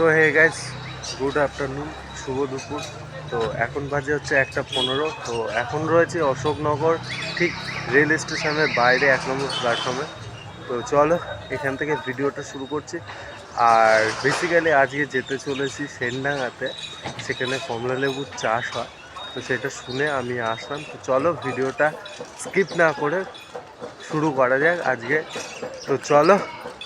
So hey guys good afternoon শুভ দুপুর। তো এখন বাজে হচ্ছে একটা পনেরো। তো এখন রয়েছে অশোকনগর, ঠিক রেল স্টেশনের বাইরে এক নম্বর প্ল্যাটফর্মে তো চলো, এখান থেকে ভিডিওটা শুরু করছি। আর বেসিক্যালি আজকে যেতে চলেছি সেনডাঙ্গাতে, সেখানে কমলা লেবুর চাষ হয়। তো সেটা শুনে আমি আসলাম। তো চলো, ভিডিওটা স্কিপ না করে শুরু করা যাক আজকে। তো চলো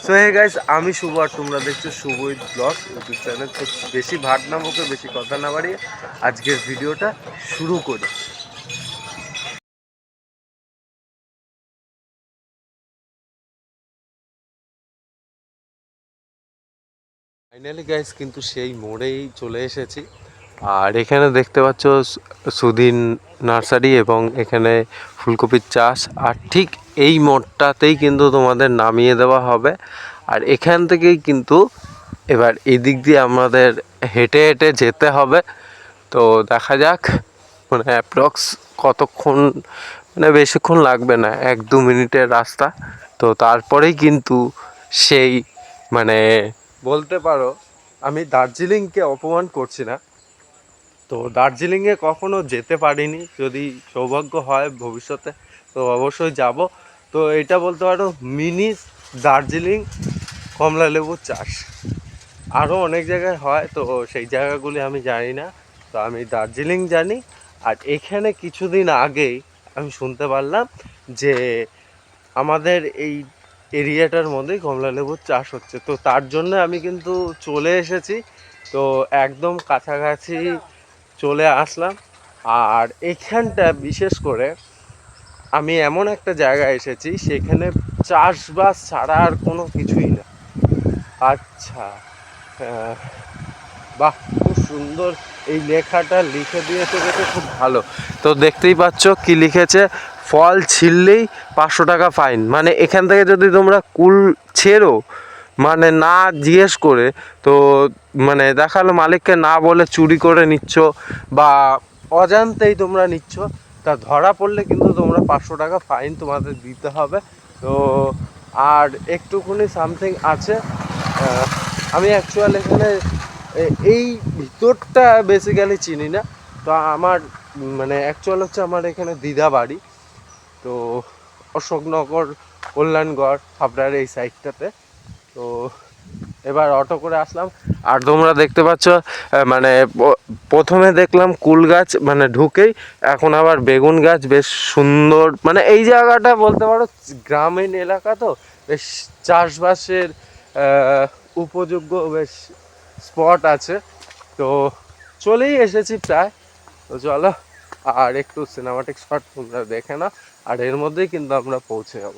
সো হে গাইস আমি শুভ আর তোমরা দেখছ Shubho with blog YouTube channel তো বেশি ভাট না বকে বেশি কথা না বাড়িয়ে আজকের ভিডিওটা শুরু করি। ফাইনালি গাইস কিন্তু সেই মোড়েই চলে এসেছি। আর এখানে দেখতে পাচ্ছ সুদিন নার্সারি এবং এখানে ফুলকপির চাষ। আর ঠিক এই মোড়টাতেই কিন্তু তোমাদের নামিয়ে দেওয়া হবে। আর এখান থেকেই কিন্তু এবার এদিক দিয়ে আমাদের হেঁটে হেঁটে যেতে হবে। তো দেখা যাক মানে অ্যাপ্রক্স কতক্ষণ মানে বেশিক্ষণ লাগবে না, এক দু মিনিটের রাস্তা। তো তারপরেই কিন্তু সেই মানে বলতে পারো, আমি দার্জিলিংকে অপমান করছি না। তো দার্জিলিংয়ে কখনো যেতে পারিনি। যদি সৌভাগ্য হয় ভবিষ্যতে, তো অবশ্যই যাব। তো এটা বলতে পারো, মিনি দার্জিলিং কমলা লেবুর চাষ। আরও অনেক জায়গায় হয়, তো সেই জায়গাগুলি আমি জানি না। তো আমি দার্জিলিং জানি। আর এখানে কিছুদিন আগেই আমি শুনতে পারলাম যে আমাদের এই এরিয়াটার মধ্যেই কমলা লেবুর চাষ হচ্ছে। তো তার জন্য আমি কিন্তু চলে এসেছি। তো একদম কাছাকাছি চলে আসলাম। আর এখানটা বিশেষ করে আমি এমন একটা জায়গায় এসেছি, সেখানে চাষবাস ছাড়া আর কোনো কিছুই না। আচ্ছা বাহ, খুব সুন্দর। এই লেখাটা লিখে দিয়েছে দেখে খুব ভালো। তো দেখতেই পাচ্ছ কি লিখেছে, ফল ছিললেই পাঁচশো টাকা ফাইন। মানে এখান থেকে যদি তোমরা কুল ছেড়ো মানে না জিজ্ঞেস করে, তো মানে দেখাল মালিককে না বলে চুরি করে নিচ্ছ বা অজান্তেই তোমরা নিচ্ছ, তা ধরা পড়লে কিন্তু তোমরা পাঁচশো টাকা ফাইন তোমাদের দিতে হবে। তো আর একটুখানি সামথিং আছে আমি অ্যাকচুয়াল এখানে এই ভিতরটা বেসিক্যালি চিনি না। তো আমার মানে অ্যাকচুয়াল হচ্ছে আমার এখানে দিদা বাড়ি, তো অশোকনগর, কল্যাণগড়, হাবড়ার এই সাইডটাতে তো এবার অটো করে আসলাম। আর তোমরা দেখতে পাচ্ছ মানে প্রথমে দেখলাম কুল গাছ মানে ঢুকেই, এখন আবার বেগুন গাছ, বেশ সুন্দর মানে এই জায়গাটা বলতে পারো গ্রামীণ এলাকা তো, বেশ চাষবাসের উপযোগ্য, বেশ স্পট আছে। তো চলেই এসেছি প্রায়। তো চলো, আর একটু সিনেমাটিক স্পট তোমরা দেখে না আর এর মধ্যেই কিন্তু আমরা পৌঁছে যাব।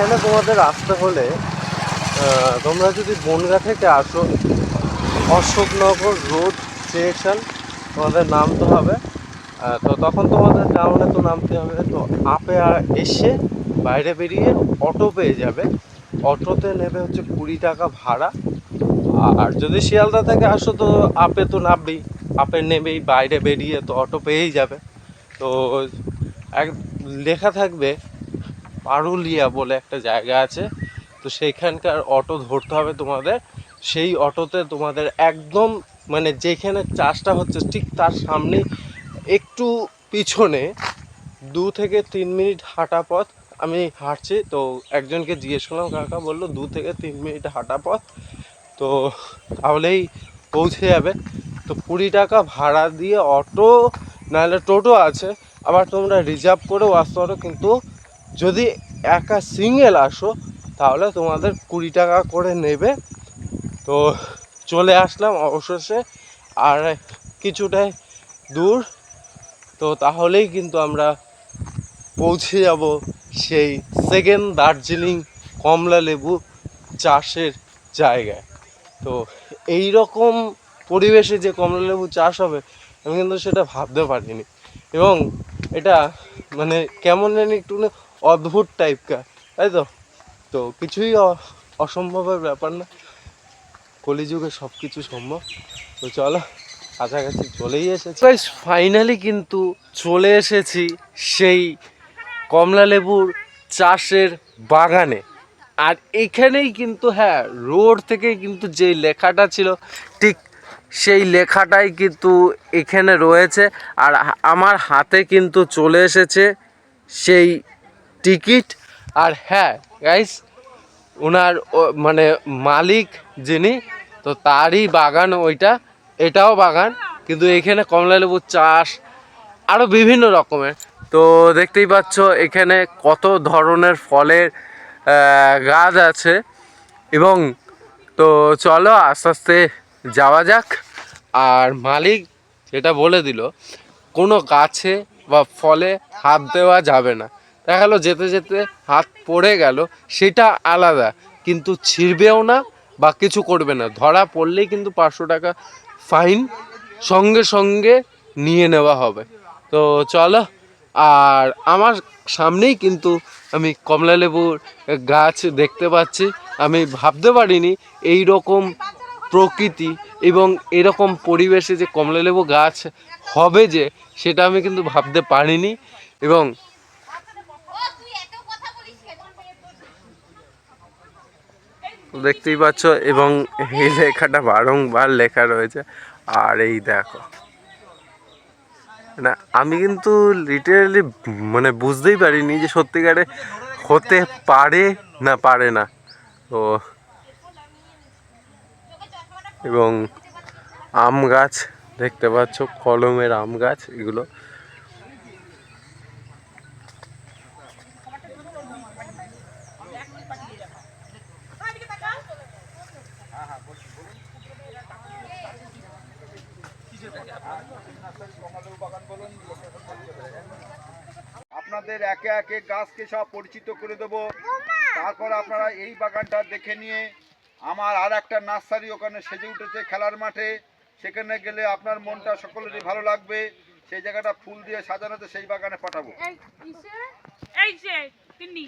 এখানে তোমাদের আসতে হলে তোমরা যদি বনগা থেকে আসো, অশোকনগর রোড স্টেশন, তোমাদের নামতে হবে। তো তখন তোমাদের টাউনে তো নামতে হবে। তো আপে আ- এসে বাইরে বেরিয়ে অটো পেয়ে যাবে। অটোতে নেবে হচ্ছে কুড়ি টাকা ভাড়া। আর যদি শিয়ালদা থেকে আসো, তো আপে তো নামবেই। আপে নেবেই, বাইরে বেরিয়ে তো অটো পেয়েই যাবে। তো এক, লেখা থাকবে পারুলিয়া বলে একটা জায়গা আছে। তো সেইখানকার অটো ধরতে হবে তোমাদের। সেই অটোতে তোমাদের একদম মানে যেখানে চাষটা হচ্ছে ঠিক তার সামনে একটু পিছনে দু থেকে তিন মিনিট হাঁটা পথ। আমি হাঁটছি তো একজনকে জিজ্ঞেস করলাম, কাকা বলল দু থেকে তিন মিনিট হাঁটা পথ? তো তাহলেই পৌঁছে যাবে। তো কুড়ি টাকা ভাড়া দিয়ে অটো, নাহলে টোটো আছে। আবার তোমরা রিজার্ভ করেও আসতে পারো, কিন্তু যদি একা সিঙ্গেল আসো, তাহলে তোমাদের কুড়ি টাকা করে নেবে। তো চলে আসলাম অবশেষে, আর কিছুটাই দূর। তো তাহলেই কিন্তু আমরা পৌঁছে যাব সেই সেকেন্ড দার্জিলিং কমলা লেবু চাষের জায়গায়। তো এই রকম পরিবেশে যে কমলা লেবু চাষ হবে, আমি কিন্তু সেটা ভাবতে পারিনি। এবং এটা মানে কেমন জানি একটু অদ্ভুত টাইপকার তাই তো তো কিছুই অসম্ভবের ব্যাপার না। কলিযুগে সব কিছু সম্ভব। তো চলো, কাছাকাছি চলেই এসেছি। ফাইনালি কিন্তু চলে এসেছি সেই কমলা লেবুর চাষের বাগানে। আর এখানেই কিন্তু হ্যাঁ রোড থেকে কিন্তু যে লেখাটা ছিল, ঠিক সেই লেখাটাই কিন্তু এখানে রয়েছে। আর আমার হাতে কিন্তু চলে এসেছে সেই টিকিট আর হ্যাঁ গাইস ওনার মানে মালিক যিনি, তো তারই বাগান ওইটা, এটাও বাগান, কিন্তু এখানে কমলা লেবুর চাষ আরও বিভিন্ন রকমের। তো দেখতেই পাচ্ছ, এখানে কত ধরনের ফলের গাছ আছে। এবং তো চলো, আস্তে আস্তে যাওয়া যাক। আর মালিক যেটা বলে দিল, কোনো গাছে বা ফলে হাত দেওয়া যাবে না। দেখা গেলো যেতে যেতে হাত পড়ে গেল, সেটা আলাদা, কিন্তু ছিঁড়বেও না বা কিছু করবে না। ধরা পড়লেই কিন্তু পাঁচশো টাকা ফাইন সঙ্গে সঙ্গে নিয়ে নেওয়া হবে। তো চলো, আর আমার সামনেই কিন্তু আমি কমলা লেবুর গাছ দেখতে পাচ্ছি। আমি ভাবতে পারিনি এই রকম প্রকৃতি এবং এরকম পরিবেশে যে কমলা লেবু গাছ হবে যে, সেটা আমি কিন্তু ভাবতে পারিনি। এবং দেখতেই পাচ্ছ, এবং এই লেখাটা বারংবার লেখা রয়েছে। আর এই দেখো, না, আমি কিন্তু লিটারালি মানে বুঝতেই পারিনি যে সত্যিকারে হতে পারে না পারে না। তো, এবং আম গাছ দেখতে পাচ্ছ, কলমের আম গাছ, এগুলো আপনাদের একে একে গাছকে সব পরিচিত করে দেব। তারপর আপনারা এই বাগানটা দেখে নিয়ে আমার আর একটা নার্সারি ওখানে সেজে উঠেছে খেলার মাঠে। সেখানে গেলে আপনার মনটা সকলেরই ভালো লাগবে। সেই জায়গাটা ফুল দিয়ে সাজানোতে সেই বাগানে পাঠাবো। এই যে তিনি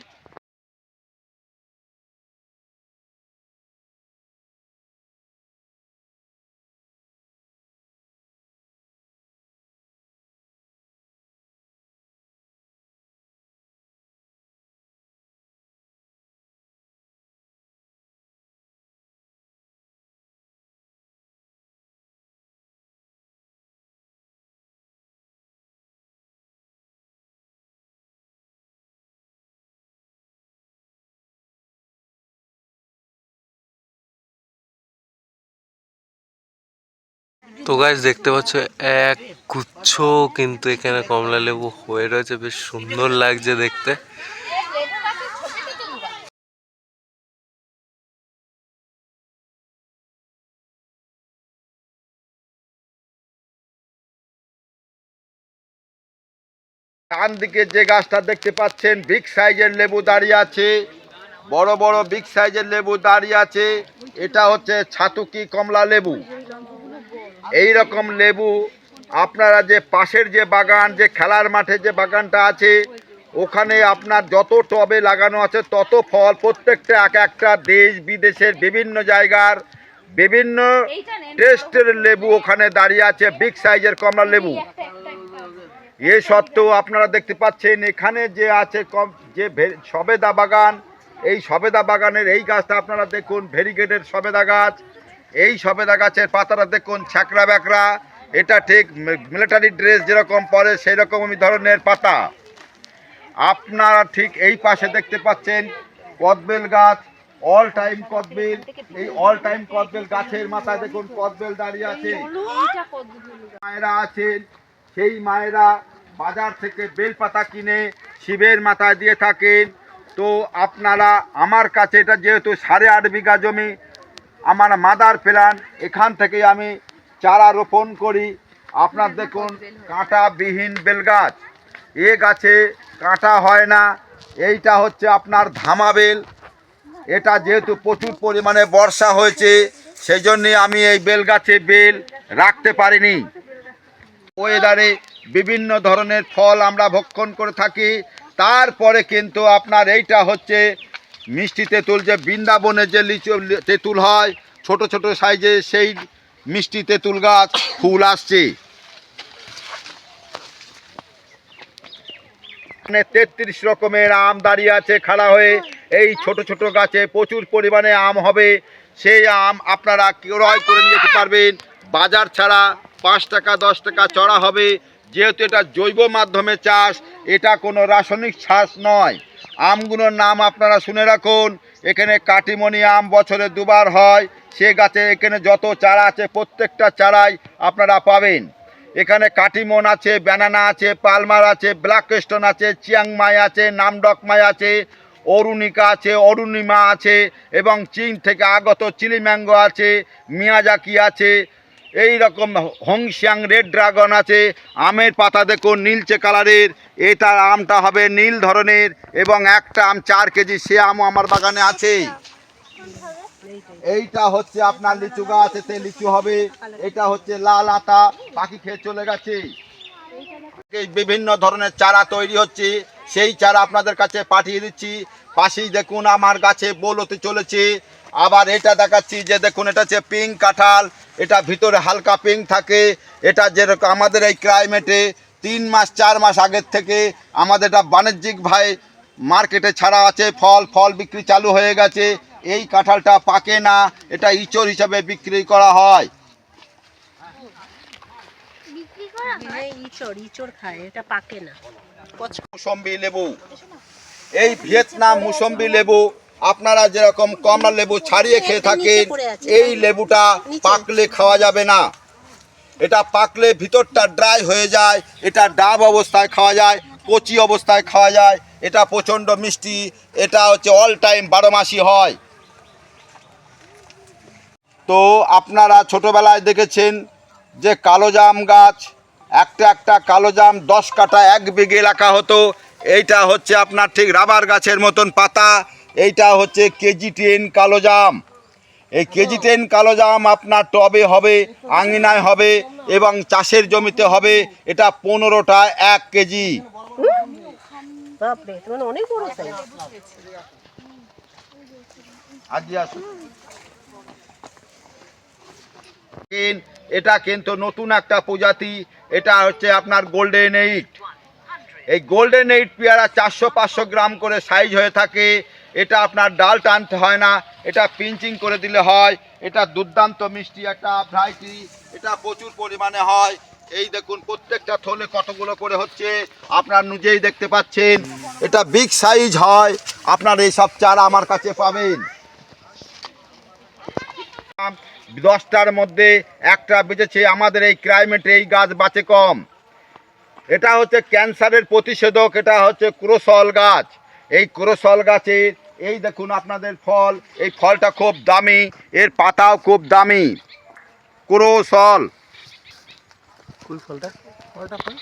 তো গাছ দেখতে পাচ্ছ, এক গুচ্ছ কিন্তু এখানে কমলা লেবু হয়ে রয়েছে। বেশ সুন্দর লাগছে দেখতে। ডান দিকে যে গাছটা দেখতে পাচ্ছেন বিগ সাইজের লেবু দাঁড়িয়ে আছে। বড় বড় বিগ সাইজের লেবু দাঁড়িয়ে আছে। এটা হচ্ছে ছাতুকি কমলা লেবু। এই রকম লেবু আপনারা যে পাশের যে বাগান যে খেলার মাঠে যে বাগানটা আছে ওখানে আপনার যত টবে লাগানো আছে তত ফল প্রত্যেকটা এক একটা দেশ বিদেশের বিভিন্ন জায়গার বিভিন্ন টেস্টের লেবু ওখানে দাঁড়িয়ে আছে বিগ সাইজের কমলা লেবু। এ সত্ত্বেও আপনারা দেখতে পাচ্ছেন এখানে যে আছে কম যে সবেদা বাগান এই সবেদা বাগানের এই গাছটা আপনারা দেখুন ভেরিগেটের সবেদা গাছ। এই সবেদা গাছের পাতাটা দেখুন ছ্যাকড়া ব্যাকড়া। এটা ঠিক মিলিটারি ড্রেস যেরকম পরে সেই রকমই ধরনের পাতা। আপনারা ঠিক এই পাশে দেখতে পাচ্ছেন কদবেল গাছ অল টাইম কদবেল। এই অল টাইম কদবেল গাছের মাথায় দেখুন কদবেল দাঁড়িয়ে আছে। মায়েরা আছেন সেই মায়েরা বাজার থেকে বেল পাতা কিনে শিবের মাথায় দিয়ে থাকেন। তো আপনারা আমার কাছে এটা যেহেতু সাড়ে আট বিঘা জমি আমার মাদার প্ল্যান এখান থেকে আমি চারা রোপণ করি। আপনার দেখুন কাঁটাবিহীন বেলগাছ। এ গাছে কাঁটা হয় না। এইটা হচ্ছে আপনার ধামা বেল। এটা যেহেতু প্রচুর পরিমাণে বর্ষা হয়েছে সেই জন্যে আমি এই বেল গাছে বেল রাখতে পারিনি। ওয়েদারে বিভিন্ন ধরনের ফল আমরা ভক্ষণ করে থাকি। তারপরে কিন্তু আপনার এইটা হচ্ছে মিষ্টি তেঁতুল যে বৃন্দাবনে যে লিচু তেঁতুল হয়, ছোট ছোট সাইজে সেই মিষ্টি তেঁতুল গাছ ফুল আসছে। তেত্রিশ রকমের আম দাঁড়িয়ে আছে খাড়া হয়ে। এই ছোট ছোট গাছে প্রচুর পরিমাণে আম হবে। সেই আম আপনারা ক্রয় করে নিয়ে পারবেন। বাজার ছাড়া পাঁচ টাকা, দশ টাকা চড়া হবে। যেহেতু এটা জৈব মাধ্যমে চাষ, এটা কোনো রাসায়নিক চাষ নয়। আমগুলোর নাম আপনারা শুনে রাখুন। এখানে কাটিমনি আম বছরে দুবার হয়। সে গাছে এখানে যত চারা আছে, প্রত্যেকটা চারাই আপনারা পাবেন। এখানে কাটিমন আছে, ব্যানানা আছে, পালমার আছে ব্ল্যাক স্টোন আছে, চিয়াংমাই আছে, নামডকমাই আছে, অরুণিকা আছে, অরুণিমা আছে, এবং চীন থেকে আগত চিলি ম্যাঙ্গো আছে, মিয়াজাকি আছে এই রকম হংশিয়াং রেড ড্রাগন আছে, আমের পাতা দেখুন, নীলচে কালারের। এটার আমটা হবে নীল ধরনের এবং একটা আম চার কেজি, সে আমও আমার বাগানে আছে। এইটা হচ্ছে আপনার লিচু গাছ, এতে লিচু হবে। এটা হচ্ছে লাল আতা পাখি খেয়ে চলে গেছে। বিভিন্ন ধরনের চারা তৈরি হচ্ছে, সেই চারা আপনাদের কাছে পাঠিয়ে দিচ্ছি। পাশেই দেখুন, আমার গাছে বোল হতে চলেছে। আবার এটা দেখাচ্ছি, যে দেখুন, এটা হচ্ছে পিঙ্ক কাঁঠাল। এটা ভিতরে হালকা পিঙ্ক থাকে এটা যেরকম আমাদের এই ক্লাইমেটে তিন মাস চার মাস আগের থেকে আমাদের এটা বাণিজ্যিক ভাই মার্কেটে ছাড়া আছে ফল ফল বিক্রি চালু হয়ে গেছে এই কাঁঠালটা পাকে না এটা ইচড় হিসাবে বিক্রি করা হয়? এই ইঁচড় ইঁচড় খায় এটা পাকে না। মুসম্বি লেবু এই ভিয়েতনাম মুসম্বি লেবু আপনারা যেরকম কমলা লেবু ছাড়িয়ে খেয়ে থাকেন এই লেবুটা পাকলে খাওয়া যাবে না। এটা পাকলে ভিতরটা ড্রাই হয়ে যায় এটা ডাব অবস্থায় খাওয়া যায় কচি অবস্থায় খাওয়া যায় এটা প্রচণ্ড মিষ্টি এটা হচ্ছে অল টাইম বারো মাসি হয়। তো আপনারা ছোটবেলায় দেখেছেন যে কালো জাম গাছ একটা একটা কালো জাম দশ কাটা এক বিঘে এলাকা হতো এইটা হচ্ছে আপনার ঠিক রাবার গাছের মতন পাতা এইটা হচ্ছে কেজি টেন কালো জাম। এই কেজি টেন কালো জাম আপনার টবে হবে আঙিনায় হবে এবং চাষের জমিতে হবে। এটা পনেরোটা এক কেজি। কিন- এটা কিন্তু নতুন একটা প্রজাতি। এটা হচ্ছে আপনার গোল্ডেন এইট এই গোল্ডেন এইট পেয়ারা চারশো পাঁচশো গ্রাম করে সাইজ হয়ে থাকে। এটা আপনার ডাল টানতে হয় না, এটা পিঞ্চিং করে দিলে হয়, এটা দুর্দান্ত মিষ্টি একটা ভ্রাইটি এটা প্রচুর পরিমাণে হয়। এই দেখুন, প্রত্যেকটা থলে কতগুলো করে হচ্ছে, আপনার নিজেই দেখতে পাচ্ছেন। এটা বিগ সাইজ হয়, আপনার এই সব চারা আমার কাছে পাবেন। দশটার মধ্যে একটা বেঁচেছে, আমাদের এই ক্লাইমেটে এই গাছ বাঁচে কম। এটা হচ্ছে ক্যান্সারের প্রতিষেধক, এটা হচ্ছে ক্রোসল গাছ। এই ক্রোসল গাছের এই দেখুন আপনাদের ফল এই ফলটা খুব দামি এর পাতাও খুব দামি। ক্রোসল ও এটা কোন?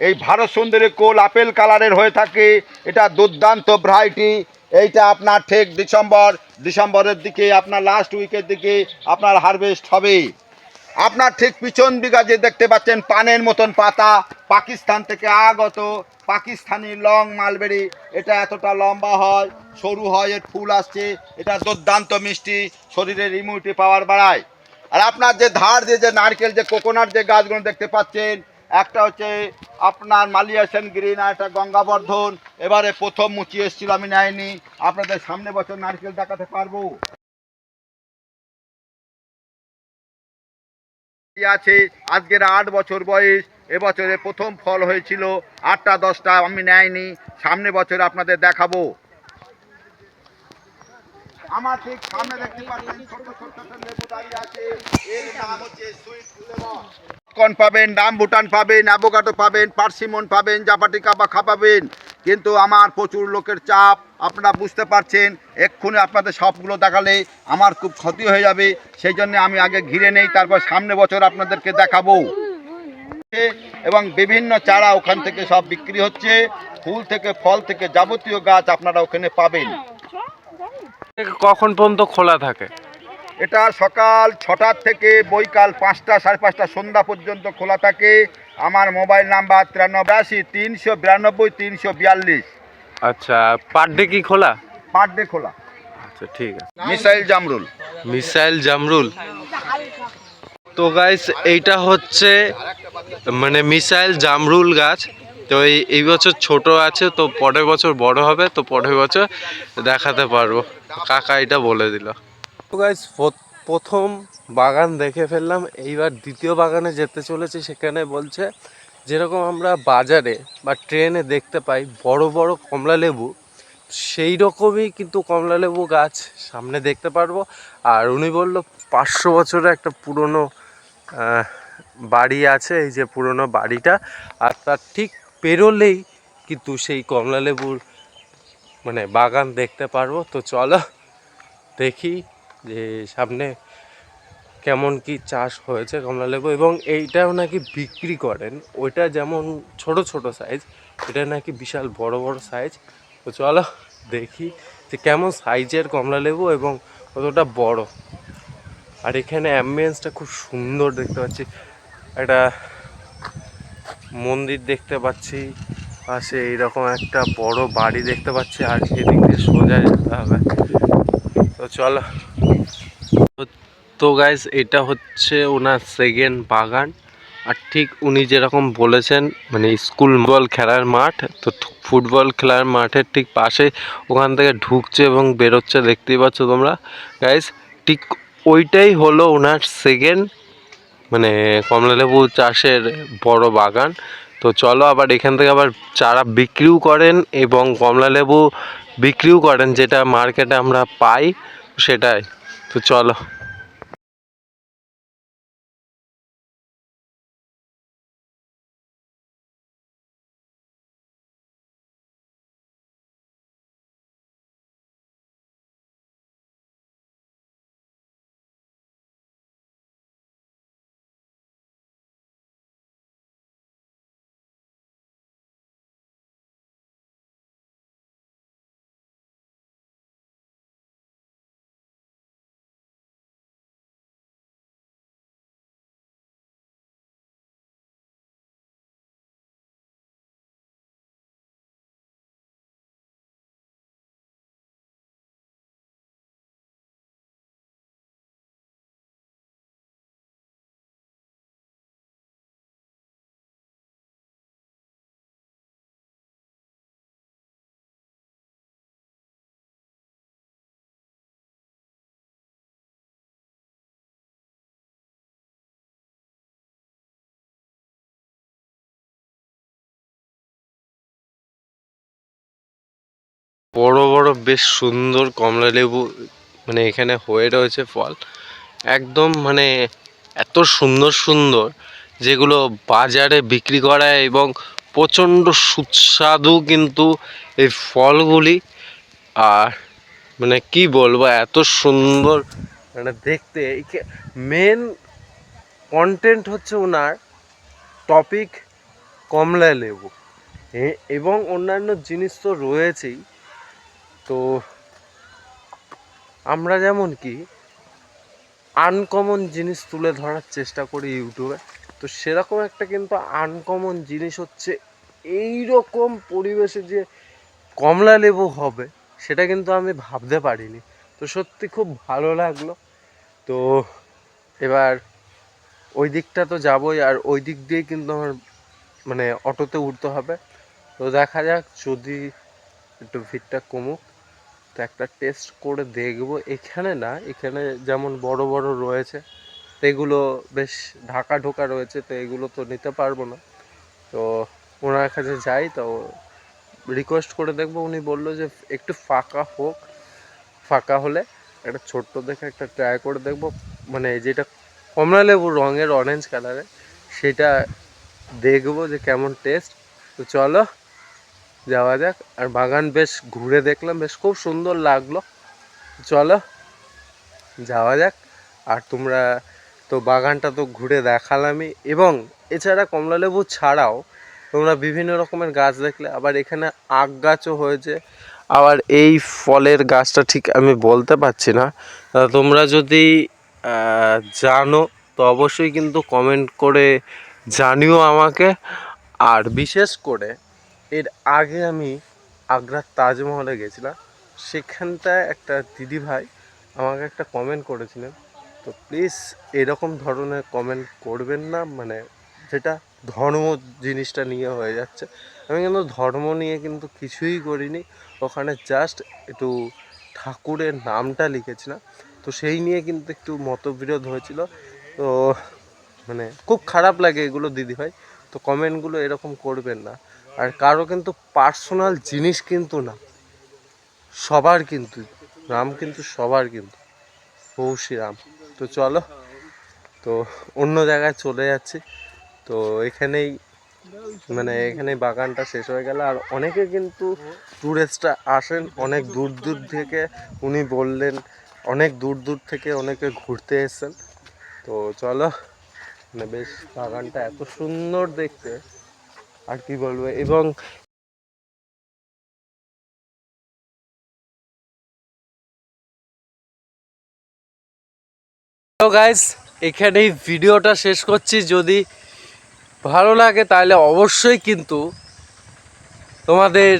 এই ভারত সুন্দরী কোল আপেল কালারের হয়ে থাকে। এটা দুর্দান্ত ভ্যারাইটি এইটা আপনার ঠিক ডিসেম্বর ডিসেম্বরের দিকে আপনার লাস্ট উইকের দিকে আপনার হারভেস্ট হবে আপনার ঠিক পিছন দিকে যে দেখতে পাচ্ছেন পানের মতন পাতা, পাকিস্তান থেকে আগত পাকিস্তানি লং মালবেরি। এটা এতটা লম্বা হয়, সরু হয়, এর ফুল আসছে, এটা দুর্দান্ত মিষ্টি, শরীরের ইমিউনিটি পাওয়ার বাড়ায়। আর আপনার যে ধার দিয়ে যে নারকেল, যে কোকোনাট যে গাছগুলো দেখতে পাচ্ছেন, একটা হচ্ছে আপনার মালিয়াসেন গ্রিন আর একটা গঙ্গাবর্ধন। এবারে প্রথম মুচি এসেছিল, আমি নেয়নি। আপনাদের সামনে বছর নারকেল দেখাতে পারব। আছে। আজকের আট বছর বয়স। এবছরে প্রথম ফল হয়েছিল আটটা, দশটা, আমি নেয়নি। সামনে বছর আপনাদের দেখাবো। আমার ঠিক সামনে দেখতে পাচ্ছেন ছোট ছোট লেবু দাঁড়িয়ে আছে। এর নাম হচ্ছে সুইট লেমন কন পাবেন ডাম ভুটান পাবেন অ্যাভোকাডো পাবেন, পার্সিমন পাবেন জাপাটিকা বা পাবেন। কিন্তু আমার প্রচুর লোকের চাপ, আপনারা বুঝতে পারছেন, এক্ষুনি আপনাদের সবগুলো দেখালে আমার খুব ক্ষতি হয়ে যাবে সেই জন্য আমি আগে ঘিরে নেই, তারপর সামনে বছর আপনাদেরকে দেখাবো। এবং বিভিন্ন চারা ওখান থেকে সব বিক্রি হচ্ছে, ফুল থেকে ফল থেকে যাবতীয় গাছ আপনারা ওখানে পাবেন। কখন পর্যন্ত খোলা থাকে? এটা সকাল ছটার থেকে বৈকাল পাঁচটা সাড়ে পাঁচটা সন্ধ্যা পর্যন্ত খোলা থাকে। আমার মোবাইল নাম্বার তিরানব্বই আশি তিনশো বিরানব্বই তিনশো বিয়াল্লিশ। আচ্ছা পার ডে কি খোলা? পার ডে খোলা। আচ্ছা ঠিক আছে। মিসাইল জামরুল। মিসাইল জামরুল। তো গাইস এইটা হচ্ছে মানে মিসাইল জামরুল গাছ। তো এই এই বছর ছোট আছে তো পরের বছর বড় হবে তো পরের বছর দেখাতে পারব। কাকা এটা বলে দিল। তো গাইস প্রথম বাগান দেখে ফেললাম। এইবার দ্বিতীয় বাগানে যেতে চলেছে, সেখানে বলছে, যেরকম আমরা বাজারে বা ট্রেনে দেখতে পাই, বড় বড় কমলা লেবু, সেই রকমই কিন্তু কমলা লেবু গাছ সামনে দেখতে পারব। আর উনি বলল, পাঁচশো বছরের একটা পুরনো বাড়ি আছে, এই যে পুরনো বাড়িটা। আর তার ঠিক পেরোলেই কিন্তু সেই কমলা লেবুর মানে বাগান দেখতে পারব। তো চলো দেখি যে সামনে কেমন কি চাষ হয়েছে কমলা লেবু, এবং এইটাও নাকি বিক্রি করেন। ওইটা যেমন ছোট ছোট সাইজ এটা নাকি বিশাল বড় বড় সাইজ তো চলো দেখি যে কেমন সাইজের কমলা লেবু এবং কতটা বড়। আর এখানে অ্যাম্বিয়েন্সটা খুব সুন্দর দেখতে পাচ্ছি। একটা মন্দির দেখতে পাচ্ছি। পাশে এইরকম একটা বড় বাড়ি দেখতে পাচ্ছি, আর এদিক দিয়ে সোজা যেতে হবে। তো চলো। তো গাইস এটা হচ্ছে ওনার সেকেন্ড বাগান। আর ঠিক উনি যেরকম বলেছেন মানে স্কুল বল খেলার মাঠ, তো ফুটবল খেলার মাঠের ঠিক পাশে ওখান থেকে ঢুকছে এবং বেরোচ্ছে, দেখতেই পাচ্ছ তোমরা। গাইস ঠিক ওইটাই হলো ওনার সেকেন্ড মানে কমলালেবু চাষের বড় বাগান। তো চলো আবার এখান থেকে আবার চারা বিক্রিও করেন এবং কমলালেবু বিক্রিও করেন যেটা মার্কেটে আমরা পাই সেটাই। তো চলো। বড় বড় বেশ সুন্দর কমলা লেবু মানে এখানে হয়ে রয়েছে ফল। একদম মানে এত সুন্দর সুন্দর, যেগুলো বাজারে বিক্রি করা এবং প্রচণ্ড সুস্বাদু কিন্তু এই ফলগুলি। আর মানে কি বলব, এত সুন্দর মানে দেখতে মেন কন্টেন্ট হচ্ছে ওনার টপিক কমলা লেবু। এবং অন্যান্য জিনিস তো রয়েছেই। তো আমরা যেমন কি আনকমন জিনিস তুলে ধরার চেষ্টা করি ইউটিউবে, তো সেরকম একটা কিন্তু আনকমন জিনিস হচ্ছে এই রকম পরিবেশে যে কমলা লেবু হবে, সেটা কিন্তু আমি ভাবতে পারিনি। তো সত্যি খুব ভালো লাগল। তো এবার ওই দিকটা তো যাবই, আর ওই দিক দিয়ে কিন্তু আমার মানে অটোতে উঠতে হবে। তো দেখা যাক, যদি একটু ভিড়টা কমুক। তো একটা টেস্ট করে দেখব। এখানে না, এখানে যেমন বড় বড় রয়েছে, এগুলো বেশ ঢাকা ঢোকা রয়েছে, তো এগুলো তো নিতে পারব না। তো ওনার কাছে যাই, তো রিকোয়েস্ট করে দেখব। উনি বলল যে, একটু ফাঁকা হোক, ফাঁকা হলে একটা ছোট্ট দেখে একটা ট্রাই করে দেখব। মানে যেটা কমলা লেবু রঙের অরেঞ্জ কালারের সেটা দেখব যে কেমন টেস্ট তো চলো যাওয়া যাক। আর বাগান বেশ ঘুরে দেখলাম, বেশ খুব সুন্দর লাগল। চলো, যাওয়া যাক। আর তোমরা তো বাগানটা তো ঘুরে দেখালামই। এবং এছাড়া কমলালেবু ছাড়াও তোমরা বিভিন্ন রকমের গাছ দেখলে, আবার এখানে আখ গাছও হয়েছে। আবার এই ফলের গাছটা ঠিক আমি বলতে পারছি না। তোমরা যদি জানো, তো অবশ্যই কিন্তু কমেন্ট করে জানিও আমাকে। আর বিশেষ করে এর আগে আমি আগ্রার তাজমহলে গেছিলাম। সেখানটায় একটা দিদি ভাই আমাকে একটা কমেন্ট করেছিলেন। তো প্লিজ এরকম ধরনের কমেন্ট করবেন না মানে যেটা ধর্ম জিনিসটা নিয়ে হয়ে যাচ্ছে। আমি কিন্তু ধর্ম নিয়ে কিন্তু কিছুই করিনি, ওখানে জাস্ট একটু ঠাকুরের নামটা লিখেছিলাম। তো সেই নিয়ে কিন্তু একটু মতবিরোধ হয়েছিল। তো মানে খুব খারাপ লাগে এগুলো দিদিভাই তো কমেন্টগুলো এরকম করবেন না। আর কারও কিন্তু পার্সোনাল জিনিস কিন্তু না। সবার কিন্তু, রাম কিন্তু সবার কিন্তু হৌ শ্রীরাম তো চলো, তো অন্য জায়গায় চলে যাচ্ছি। তো এখানেই মানে এখানে বাগানটা শেষ হয়ে গেল। আর অনেকে কিন্তু ট্যুরিস্টরা আসেন, অনেক দূর দূর থেকে উনি বললেন, অনেক দূর দূর থেকে অনেকে ঘুরতে এসেছেন। তো চলো মানে বেশ বাগানটা এত সুন্দর দেখতে। আর কি বলব? এবং তো গাইস এখানেই ভিডিওটা শেষ করছি। যদি ভালো লাগে তাহলে অবশ্যই কিন্তু তোমাদের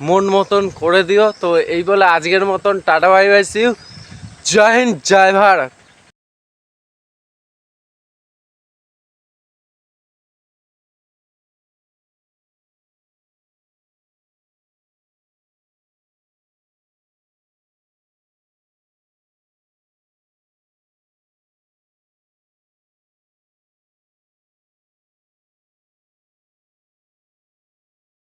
মন মতন করে দিও। তো এই বলে আজকের মতন, tata bye bye see you জয় হিন্দ, জয় ভারত।